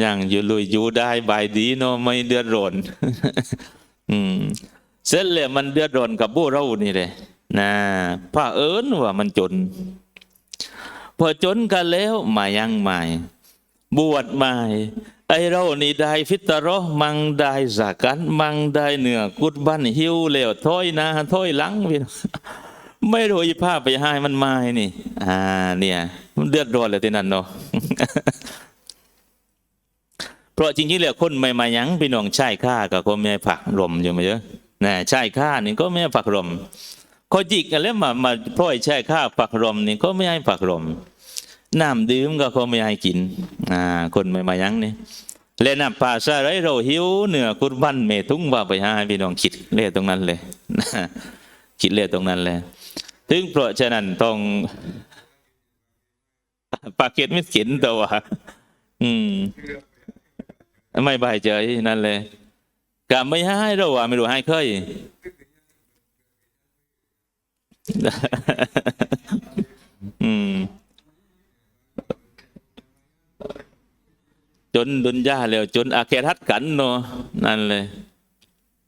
อย่างอยู่ลุยอยู่ได้บายดีเนาะไม่เดือดร้อนอืมเสร็จแล้วมันเดือดร้อนกับพวกเรานี่เลยนะพระเอิญว่ามันจน พอจนกันแล้วมายังใหม่ บวชใหม่ไอเรานี่ได้ฟิตรอมังได้สักกันมังได้เหนือกุดบันหิวแล้วถ้อยนาถ้อยหลังพี่ไม่รู้อีภาพไปให้มันมาให้นี่ อ่า เนี่ย มันเดือดร้อนเลยที่นั่นเนาะ เพราะจริงๆแล้วคนไม่มายังพี่น้องใช่ข้ากับก็ไม่ผักลมอยู่มาเยอะนะใช่ข้านี่ก็ไม่ให้ผักลมขาจิกกันแล้วมามาพร่อยใช่ข้าผักลมนี่ก็ไม่ให้ผักลมน้ำดื่มก็เขาไม่ให้กินอ่าคนไม่มายังนี่เล่นน้ำปลาซาไรเราหิวเหนือกุดบันเมทุงว่าไปให้พี่น้องคิดเล่ตรงนั้นเลยคิดเล่ตรงนั้นเลยถึงเพราะฉะนั้นต้องปากเก็ตไม่กินตัวอืม ไม่บายใจนั่นเลยกะไม่ให้เราอะไม่รู้ให้เคยอืมจนดุนยาแล้ว จนอาเคทัดกันเนาะนั่นเลย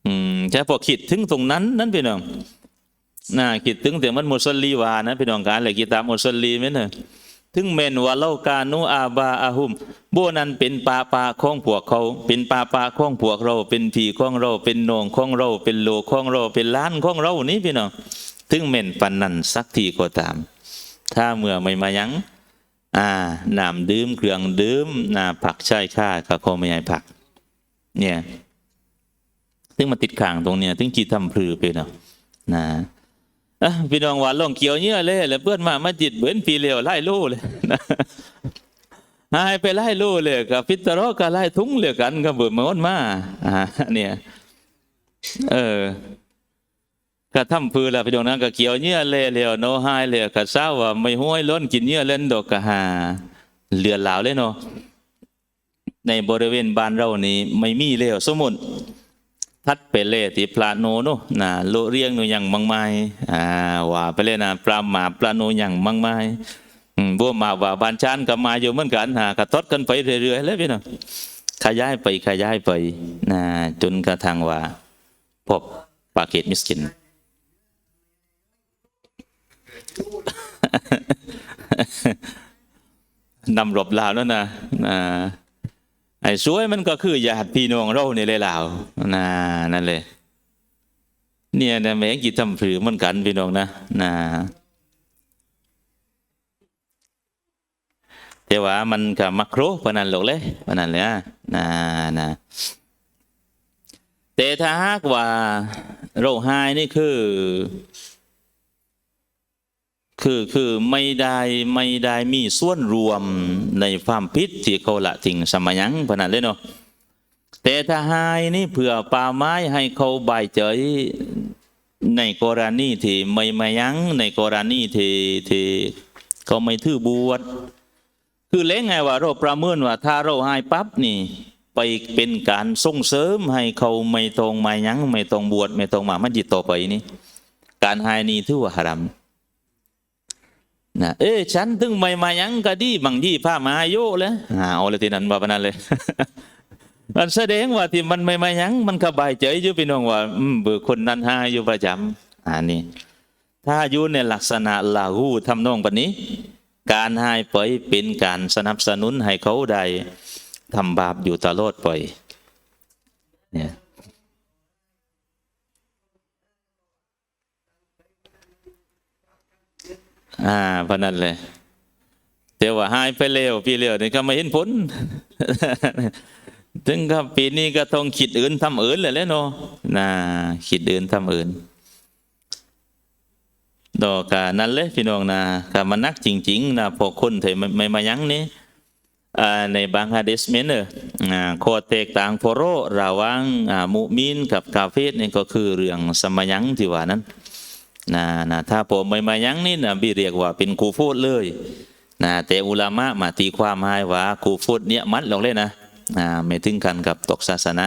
อืมใช่พอคิดถึงตรงนั้น นั่นพี่น้องน่าคิดถึงแต่มันมุสลีวานะพี่น้องการเลยกีตามมุสลีไหมเนอะ ถึงเม่นว่าเล่ากานุอาบาอาหุมบัวนั้นเป็นปาปาของพวกเขา เป็นปาปาของพวกเรา เป็นผีของเรา เป็นโหนงของเรา เป็นโลของเรา เป็นล้านของเรานี่พี่น้อง ถึงเม่นปันนั้นสักทีก็ตาม ถ้าเมื่อไม่มายังอ่าน้ำดื่มเครื่องดื่มน้าผักใช่ค่ากับคงไม่ให้ผัก เนี่ยถึงมาติดข่างตรงเนี้ยถึงจีทำพลือไปเนาะนะ พี่น้องหว่าลองเกี่ยวเนี้ยเลยแล้วเพื่อนมามาจิตเบือนปีเลียวไล่ลู่เลยนะหายไปไล่ลู่เลยกับพิตรอกับไล่ทุ้งเหลยกันกับเบื่อมันมาอ่าเนี่ย เออก็ทำพือละพี่น้องนั้นก็เกี่ยวเนี้ยเลยเลียวโนหายเลยก็เศร้าว่าไม่ห้วยล้นกินเนี้ยเล่นดอกกะหาเหลือเหลาเลยเนาะในบริเวณบ้านเรานี่ไม่มีเลยสมมุติ ทัดไปเล่ที่ปลาโนโนนะโลเรียงนูอย่างมังไม้อ่าว่าไปเลยนะปลาหมาปลาโนอย่างมังไม้บัวมาว่าบานชานก็มาอยู่เหมือนกันฮะก็ทดกันไปเรื่อยๆเลยพี่น้องขยายไปขยายไปนะจนกระทั่งว่า พบปาเกตมิสกินนำรบลาวแล้วนะนะ ไอ้สวยมันก็คือญาติพี่น้องเราในเลยลาวนะนั่นเลย เนี่ยนะแม่งกิจทำผือมือนกันพี่น้องนะนะแต่ว่ามันกับมักโครพนันหลกเลยพนันเลยนะนะนะแต่ถ้าหากว่าโรคหายนี่คือ คือคือไม่ได้ไม่ได้มีส่วนรวมในความผิดที่เขาละทิ้งสมัยยังพนันเลยเนาะแต่ถ้าหายนี่เผื่อป่าไม้ให้เขาใบายใจในกรณีที่ไม่มายังในกรณีที่ที่เขาไม่ถือบวชคือเล้งไงว่าเราประเมินว่าถ้าเราหายปั๊บนี่ ไปเป็นการส่งเสริมให้เขาไม่ตรงมายังไม่ตรงบวชไม่ตรงมามันจิตต่อไปนี่การหายนี่ถือว่าหารัม นะเอ้ฉันถึงไม่มายังก็ดีบางยี่ผ้ามาโยแล้วอ่าเอาเลยทีนั้นว่าปนนั้นเลย มันแสดงว่าที่มันไม่มายังมันสบายใจอยู่พี่น้องว่าอืมเบื่อคนนั้นหาอยู่ประจำอ่านี่ถ้าอยู่ในลักษณะลาหูทำนองแบบนี้ การให้ไปเป็นการสนับสนุนให้เขาได้ทำบาปอยู่ตลอดไปเนี่ย อ่าพนันเลยแต่ว่าหายไปเร็วปีเร็วนี่ก็ไม่เห็นผลถึงกับปีนี้ก็ต้องคิดอื่นทำอื่นเลยแล้วเนาะนะคิดอื่นทำอื่นดอกกานั่นเลยพี่น้องนะกามันนักจริง ๆนะพอคนไทยไม่ไม่มายั้งนี่ในบางฮะดิษเมนเนอร์อ่าข้อแตกต่างโฟโรระว่างมุมินกับกาเฟสนี่ก็คือเรื่องสมัยยังที่ว่านั้น นะนะถ้าผมไม่มายังนี่นะบีเรียกว่าเป็นกูฟูดเลยนะแต่อุลามะมาตีความให้ว่ากูฟูดเนี่ยมัดลงเลยนะอ่าไม่ถึงกันกับตกศาสนา